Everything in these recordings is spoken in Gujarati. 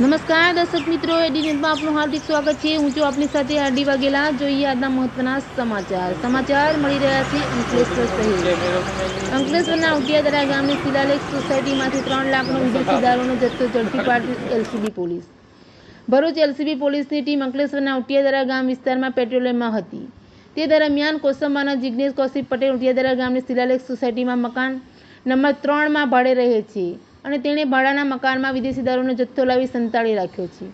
નમસ્કાર, દર્શક મિત્રો એડી ન્યૂઝમાં આપનું હાર્દિક સ્વાગત છે. હું છું આપની સાથે આરડી વાઘેલા. જોઈએ આજના મહત્વના સમાચાર. સમાચાર મળી રહ્યા છે અંકલેશ્વર સહિત અંકલેશ્વરના ઉટિયાદરા ગામની શિલાલેખ સોસાયટીમાંથી ત્રણ લાખનો વિદેશી દારૂનો જથ્થો ઝડપી પાડતી એલસીબી પોલીસ. ભરૂચ એલસીબી પોલીસની ટીમ અંકલેશ્વરના ઉટિયાદરા ગામ વિસ્તારમાં પેટ્રોલિંગમાં હતી. તે દરમિયાન કોસંબાના જિગ્નેશ કૌશિક પટેલ ઉટિયાદરા ગામની શિલાલેખ સોસાયટીમાં મકાન નંબર ત્રણમાં ભાડે રહે છે. અને તેણે ભાડાના મકાનમાં વિદેશી દારૂનો જથ્થો લાવી સંતાડી રાખ્યો છે.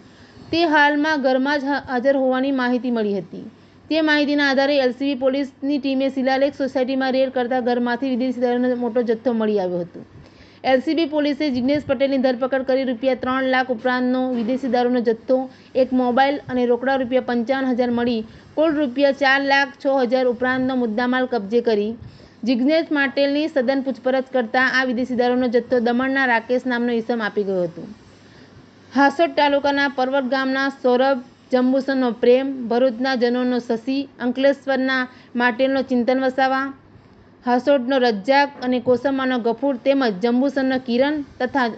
તે હાલમાં ઘરમાં જ હાજર હોવાની માહિતી મળી હતી. તે માહિતીના આધારે એલસીબી પોલીસની ટીમે શિલાલેખ સોસાયટીમાં રેડ કરતા ઘરમાંથી વિદેશી દારૂનો મોટો જથ્થો મળી આવ્યો હતો. એલસીબી પોલીસે જિગ્નેશ પટેલની ધરપકડ કરી રૂપિયા ત્રણ લાખ ઉપરાંતનો વિદેશી દારૂનો જથ્થો, એક મોબાઈલ અને રોકડા રૂપિયા પંચાવન હજાર મળી, કુલ રૂપિયા ચાર લાખ છ હજાર ઉપરાંતનો મુદ્દામાલ કબજે કરી જિગ્નેશ માટેલની સઘન પૂછપરછ કરતા આ વિદેશી દારૂનો જથ્થો દમણના રાકેશ નામનો ઈસમ આપી ગયો હતો. હાસોટ તાલુકાના પર્વત ગામના સૌરભ જંબુસરનો પ્રેમ, ભરૂચના જનોનો શશી, અંકલેશ્વરના માટેલનો ચિંતન વસાવા હાસોડનો રજ્જાક અને કોસમાનો ગફૂર તેમજ જંબુસરનો કિરણ તથા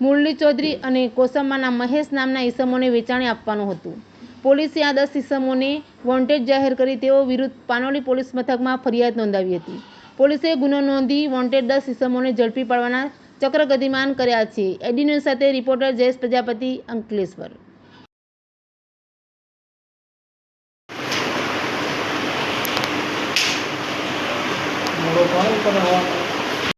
મુરલી ચૌધરી અને કોસમાના મહેશ નામના ઈસમોને વેચાણે આપવાનું હતું. પોલીસે આ દસ ઈસમોને વોન્ટેડ જાહેર કરી તેઓ વિરુદ્ધ પાનોલી પોલીસ મથકમાં ફરિયાદ નોંધાવી હતી. પોલીસે ગુનો નોંધી વોન્ટેડ દસ ઇસમોને ઝડપી પાડવાના ચક્ર ગતિમાન કર્યા છે. એડી ન્યૂઝ સાથે રિપોર્ટર જયેશ પ્રજાપતિ, અંકલેશ્વર. આવવાનો